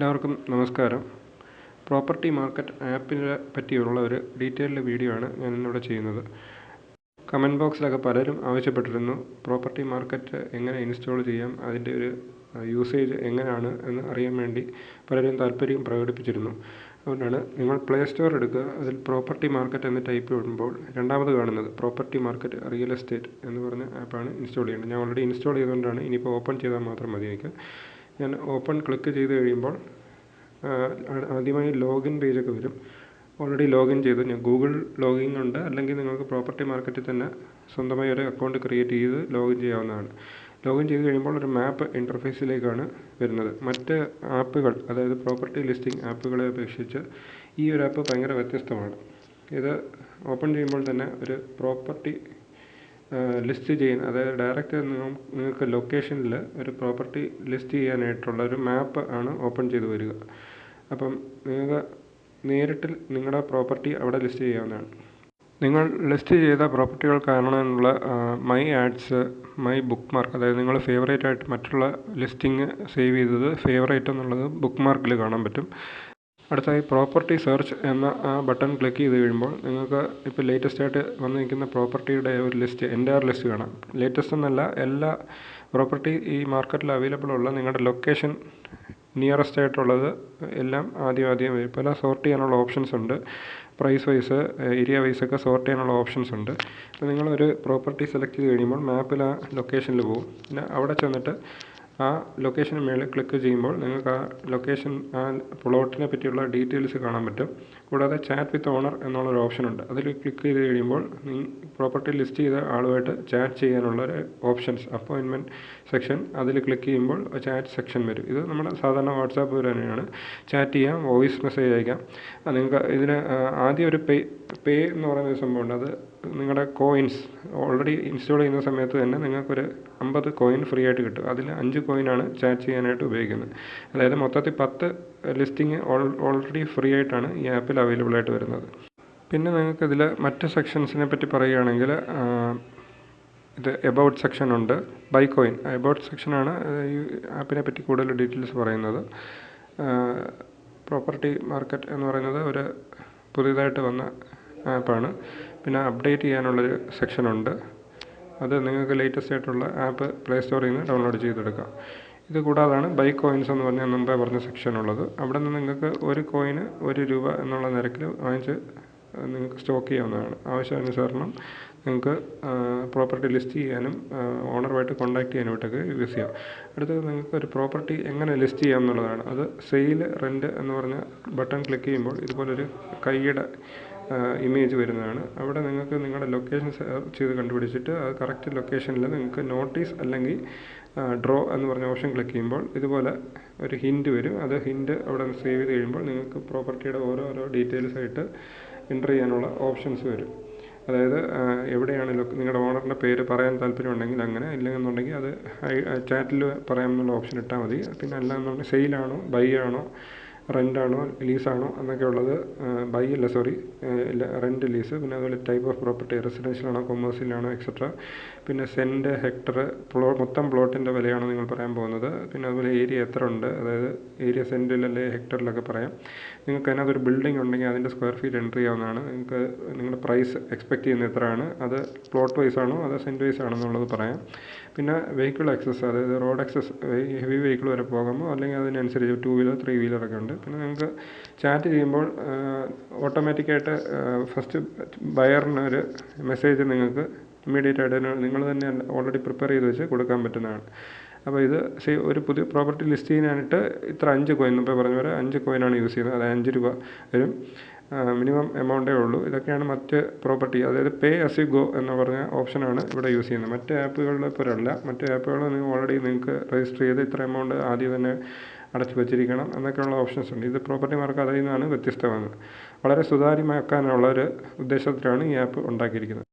എല്ലാവർക്കും നമസ്കാരം. Property market ആപ്പിനെ പറ്റിയുള്ള ഒരു ഡീറ്റെയിൽഡ് വീഡിയോ ആണ് ഞാൻ ഇന്നിവിടെ ചെയ്യുന്നത്. കമന്റ് ബോക്സിലൊക്കെ പലരും ആവശ്യപ്പെട്ടിരുന്നു പ്രോപ്പർട്ടി മാർക്കറ്റ് എങ്ങനെ ഇൻസ്റ്റാൾ ചെയ്യാം അതിന്റെ ഒരു യൂസേജ് എങ്ങനെയാണ് എന്ന് അറിയാൻ വേണ്ടി പലരും താല്പര്യം പ്രകടിപ്പിച്ചിരുന്നു. അതുകൊണ്ടാണ് നിങ്ങൾ പ്ലേ സ്റ്റോർ എടുക്കുക അതിൽ പ്രോപ്പർട്ടി മാർക്കറ്റ് എന്ന് ടൈപ്പ് ചെയ്യുമ്പോൾ രണ്ടാമത് കാണുന്നത് പ്രോപ്പർട്ടി മാർക്കറ്റ് റിയൽ എസ്റ്റേറ്റ് എന്ന് പറഞ്ഞ ആപ്പാണ് ഇൻസ്റ്റാൾ ചെയ്യേണ്ടത് ഞാൻ ഓൾറെഡി ഇൻസ്റ്റാൾ ചെയ്തുകൊണ്ടാണ് ഇനിയിപ്പോൾ ഓപ്പൺ ചെയ്താൽ മാത്രം മതി എനിക്ക് ഞാൻ ഓപ്പൺ ക്ലിക്ക് ചെയ്ത് കഴിയുമ്പോൾ ആദ്യമായി ലോഗിൻ പേജൊക്കെ വരും. ഓൾറെഡി ലോഗിൻ ചെയ്തു. ഞാൻ ഗൂഗിൾ ലോഗിൻ ഉണ്ട്. അല്ലെങ്കിൽ നിങ്ങൾക്ക് പ്രോപ്പർട്ടി മാർക്കറ്റിൽ തന്നെ സ്വന്തമായി ഒരു അക്കൗണ്ട് ക്രിയേറ്റ് ചെയ്ത് ലോഗിൻ ചെയ്യാവുന്നതാണ്. ലോഗിൻ ചെയ്ത് കഴിയുമ്പോൾ ഒരു മാപ്പ് ഇന്റർഫേസിലേക്കാണ് വരുന്നത്. മറ്റ് ആപ്പുകൾ അതായത് പ്രോപ്പർട്ടി ലിസ്റ്റിംഗ് ആപ്പുകളെ അപേക്ഷിച്ച് ഈ ഒരു ആപ്പ് ഭയങ്കര വ്യത്യസ്തമാണ്. ഇത് ഓപ്പൺ ചെയ്യുമ്പോൾ തന്നെ ഒരു പ്രോപ്പർട്ടി ലിസ്റ്റ് ചെയ്യാൻ അതായത് ഡയറക്റ്റ് നിങ്ങൾക്ക് ലൊക്കേഷനിൽ ഒരു പ്രോപ്പർട്ടി ലിസ്റ്റ് ചെയ്യാനായിട്ടുള്ള ഒരു മാപ്പ് ആണ് ഓപ്പൺ ചെയ്ത് വരിക. അപ്പം നിങ്ങൾക്ക് നേരിട്ട് നിങ്ങളുടെ പ്രോപ്പർട്ടി അവിടെ ലിസ്റ്റ് ചെയ്യാവുന്നതാണ്. നിങ്ങൾ ലിസ്റ്റ് ചെയ്ത പ്രോപ്പർട്ടികൾ കാണാനുള്ള my ads my bookmark അതായത് നിങ്ങൾ ഫേവറേറ്റ് ആയിട്ട് മറ്റുള്ള ലിസ്റ്റിംഗ് സേവ് ചെയ്തത് ഫേവറേറ്റ് എന്നുള്ളത് ബുക്ക് മാർക്കിൽ കാണാൻ പറ്റും. അടുത്തായി പ്രോപ്പർട്ടി സെർച്ച് എന്ന ആ ബട്ടൺ ക്ലിക്ക് ചെയ്ത് കഴിയുമ്പോൾ നിങ്ങൾക്ക് ഇപ്പോൾ ലേറ്റസ്റ്റ് ആയിട്ട് വന്നിരിക്കുന്ന പ്രോപ്പർട്ടിയുടെ ഒരു ലിസ്റ്റ് എന്റെ ലിസ്റ്റ് കാണാം. ലേറ്റസ്റ്റ് എന്നല്ല എല്ലാ പ്രോപ്പർട്ടി ഈ മാർക്കറ്റിൽ അവൈലബിൾ ഉള്ള നിങ്ങളുടെ ലൊക്കേഷൻ നിയറസ്റ്റ് ആയിട്ടുള്ളത് എല്ലാം ആദ്യം ആദ്യം വരും. പല സോർട്ട് ചെയ്യാനുള്ള ഓപ്ഷൻസ് ഉണ്ട്. പ്രൈസ് വൈസ് ഏരിയ വൈസ് ഒക്കെ സോർട്ട് ചെയ്യാനുള്ള ഓപ്ഷൻസ് ഉണ്ട്. അപ്പോൾ നിങ്ങളൊരു പ്രോപ്പർട്ടി സെലക്ട് ചെയ്ത് കഴിയുമ്പോൾ മാപ്പിൽ ആ ലൊക്കേഷനിൽ പോകും. പിന്നെ അവിടെ ചെന്നിട്ട് ആ ലൊക്കേഷന് മുകളിൽ ക്ലിക്ക് ചെയ്യുമ്പോൾ നിങ്ങൾക്ക് ആ ലൊക്കേഷൻ ആ പ്ലോട്ടിനെ പറ്റിയുള്ള ഡീറ്റെയിൽസ് കാണാൻ പറ്റും. കൂടാതെ ചാറ്റ് വിത്ത് ഓണർ എന്നുള്ളൊരു ഓപ്ഷനുണ്ട് അതിൽ ക്ലിക്ക് ചെയ്ത് കഴിയുമ്പോൾ പ്രോപ്പർട്ടി ലിസ്റ്റ് ചെയ്ത ആളുമായിട്ട് ചാറ്റ് ചെയ്യാനുള്ള ഒരു ഓപ്ഷൻസ് അപ്പോയിൻമെന്റ് സെക്ഷൻ അതിൽ ക്ലിക്ക് ചെയ്യുമ്പോൾ ചാറ്റ് സെക്ഷൻ വരും. ഇത് നമ്മുടെ സാധാരണ വാട്സാപ്പ് പോലെ തന്നെയാണ്. ചാറ്റ് ചെയ്യാം വോയിസ് മെസ്സേജ് അയക്കാം. നിങ്ങൾക്ക് ഇതിന് ആദ്യം ഒരു പേ പേ എന്ന് പറയുന്ന ഒരു സംഭവമുണ്ട്. അത് നിങ്ങളുടെ കോയിൻസ് ഓൾറെഡി ഇൻസ്റ്റാൾ ചെയ്യുന്ന സമയത്ത് തന്നെ നിങ്ങൾക്കൊരു അമ്പത് കോയിൻ ഫ്രീ ആയിട്ട് കിട്ടും. അതിൽ അഞ്ച് കോയിനാണ് ചാറ്റ് ചെയ്യാനായിട്ട് ഉപയോഗിക്കുന്നത്. അതായത് മൊത്തത്തിൽ പത്ത് ലിസ്റ്റിംഗ് ഓൾറെഡി ഫ്രീ ആയിട്ടാണ് ഈ ആപ്പിൽ അവൈലബിൾ ആയിട്ട് വരുന്നത്. പിന്നെ നിങ്ങൾക്ക് ഇതിൽ മറ്റ് സെക്ഷൻസിനെ പറ്റി പറയുകയാണെങ്കിൽ ഇത് എബൌട്ട് സെക്ഷൻ ഉണ്ട്. ബൈ കോയിൻ എബൌട്ട് സെക്ഷനാണ് ഈ ആപ്പിനെ പറ്റി കൂടുതൽ ഡീറ്റെയിൽസ് പറയുന്നത്. പ്രോപ്പർട്ടി മാർക്കറ്റ് എന്ന് പറയുന്നത് ഒരു പുതിയതായിട്ട് വന്ന ആപ്പാണ് പിന്നെ അപ്ഡേറ്റ് ചെയ്യാനുള്ളൊരു സെക്ഷനുണ്ട് അത് നിങ്ങൾക്ക് ലേറ്റസ്റ്റ് ആയിട്ടുള്ള ആപ്പ് പ്ലേ സ്റ്റോറിൽ നിന്ന് ഡൗൺലോഡ് ചെയ്തെടുക്കാം. ഇത് കൂടാതാണ് ബൈ കോയിൻസ് എന്ന് പറഞ്ഞ മുമ്പേ പറഞ്ഞ സെക്ഷൻ ഉള്ളത്. അവിടെ നിന്ന് നിങ്ങൾക്ക് ഒരു കോയിന് ഒരു രൂപ എന്നുള്ള നിരക്കിൽ വാങ്ങിച്ച് നിങ്ങൾക്ക് സ്റ്റോക്ക് ചെയ്യാവുന്നതാണ്. ആവശ്യാനുസരണം നിങ്ങൾക്ക് പ്രോപ്പർട്ടി ലിസ്റ്റ് ചെയ്യാനും ഓണറുമായിട്ട് കോൺടാക്ട് ചെയ്യാനുമായിട്ടൊക്കെ യൂസ് ചെയ്യാം. അടുത്തത് നിങ്ങൾക്ക് ഒരു പ്രോപ്പർട്ടി എങ്ങനെ ലിസ്റ്റ് ചെയ്യാം എന്നുള്ളതാണ്. അത് സെയിൽ റെന്റ് എന്ന് പറഞ്ഞ ബട്ടൺ ക്ലിക്ക് ചെയ്യുമ്പോൾ ഇതുപോലൊരു കൈയുടെ ഇമേജ് വരുന്നതാണ്. അവിടെ നിങ്ങൾക്ക് നിങ്ങളുടെ ലൊക്കേഷൻ സെർച്ച് ചെയ്ത് കണ്ടുപിടിച്ചിട്ട് അത് കറക്റ്റ് ലൊക്കേഷനിൽ നിങ്ങൾക്ക് നോട്ടീസ് അല്ലെങ്കിൽ ഡ്രോ എന്ന് പറഞ്ഞ ഓപ്ഷൻ ക്ലിക്ക് ചെയ്യുമ്പോൾ ഇതുപോലെ ഒരു ഹിന്റ് വരും. അത് ഹിന്റ് അവിടെ സേവ് ചെയ്ത് കഴിയുമ്പോൾ നിങ്ങൾക്ക് പ്രോപ്പർട്ടിയുടെ ഓരോരോ ഡീറ്റെയിൽസ് ആയിട്ട് എന്റർ ചെയ്യാനുള്ള ഓപ്ഷൻസ് വരും. അതായത് എവിടെയാണ് നിങ്ങളുടെ ഓണറിന്റെ പേര് പറയാൻ താല്പര്യമുണ്ടെങ്കിൽ അങ്ങനെ ഇല്ലെന്നുണ്ടെങ്കിൽ അത് ചാറ്റിൽ പറയാമെന്നുള്ള ഓപ്ഷൻ ഇട്ടാൽ മതി. പിന്നെ അല്ലാന്നുണ്ടെങ്കിൽ സെയിലാണോ ബൈ ആണോ റെന്റാണോ ലീസാണോ എന്നൊക്കെ ഉള്ളത് ബൈ അല്ല സോറി റെന്റ് ലീസ് പിന്നെ അതുപോലെ ടൈപ്പ് ഓഫ് പ്രോപ്പർട്ടി റെസിഡൻഷ്യലാണോ കൊമേഴ്സ്യലാണോ എക്സെട്ര പിന്നെ സെന്റ് ഹെക്ടർ പ്ലോ മൊത്തം പ്ലോട്ടിന്റെ വിലയാണോ നിങ്ങൾ പറയാൻ പോകുന്നത്. പിന്നെ അതുപോലെ ഏരിയ എത്ര ഉണ്ട് അതായത് ഏരിയ സെന്റിൽ അല്ലെങ്കിൽ ഹെക്ടറിലൊക്കെ പറയാം. നിങ്ങൾക്ക് അതിനകത്ത് ഒരു ബിൽഡിംഗ് ഉണ്ടെങ്കിൽ അതിന്റെ സ്ക്വയർ ഫീറ്റ് എൻട്രി ആവുന്നതാണ് നിങ്ങൾക്ക് നിങ്ങളുടെ പ്രൈസ് എക്സ്പെക്റ്റ് ചെയ്യുന്ന എത്രയാണ് അത് പ്ലോട്ട് വൈസ് ആണോ അതോ സെന്റ് വൈസ് ആണോ എന്നുള്ളത് പറയാം. പിന്നെ വെഹിക്കിൾ ആക്സസ് അതായത് റോഡ് ആക്സസ് ഹെവി വെഹിക്കിൾ വരെ പോകുമ്പോൾ അല്ലെങ്കിൽ അതിനനുസരിച്ച് ടു വീലർ ത്രീ വീലറൊക്കെ ഉണ്ട്? പിന്നെ നിങ്ങൾക്ക് ചാറ്റ് ചെയ്യുമ്പോൾ ഓട്ടോമാറ്റിക്കായിട്ട് ഫസ്റ്റ് ബയറിനൊരു മെസ്സേജ് നിങ്ങൾക്ക് ഇമ്മീഡിയറ്റ് ആയിട്ട് നിങ്ങൾ തന്നെ ഓൾറെഡി പ്രിപ്പയർ ചെയ്ത് വെച്ച് കൊടുക്കാൻ പറ്റുന്നതാണ്. അപ്പോൾ ഇത് ഒരു പുതിയ പ്രോപ്പർട്ടി ലിസ്റ്റ് ചെയ്യാനായിട്ട് ഇത്ര അഞ്ച് കോയിൻ ഇപ്പോൾ പറഞ്ഞ പോലെ അഞ്ച് കോയിനാണ് യൂസ് ചെയ്യുന്നത്. അതായത് അഞ്ച് രൂപ വരും. മിനിമം എമൗണ്ടേ ഉള്ളൂ. ഇതൊക്കെയാണ് മറ്റ് പ്രോപ്പർട്ടി അതായത് പേ അസ് യു ഗോ എന്ന് പറഞ്ഞ ഓപ്ഷനാണ് ഇവിടെ യൂസ് ചെയ്യുന്നത്. മറ്റ് ആപ്പുകളിലെ പോലെയല്ല മറ്റ് ആപ്പുകൾ നിങ്ങൾ ഓൾറെഡി നിങ്ങൾക്ക് രജിസ്റ്റർ ചെയ്ത് ഇത്ര എമൗണ്ട് ആദ്യം തന്നെ അടച്ചു വച്ചിരിക്കണം എന്നൊക്കെയുള്ള ഓപ്ഷൻസ് ഉണ്ട്. ഇത് പ്രോപ്പർട്ടി മാർക്ക് അതിൽ നിന്നാണ് വ്യത്യസ്തമാകുന്നത്. വളരെ സുതാര്യമാക്കാനുള്ള ഒരു ഉദ്ദേശത്തിലാണ് ഈ ആപ്പ് ഉണ്ടാക്കിയിരിക്കുന്നത്.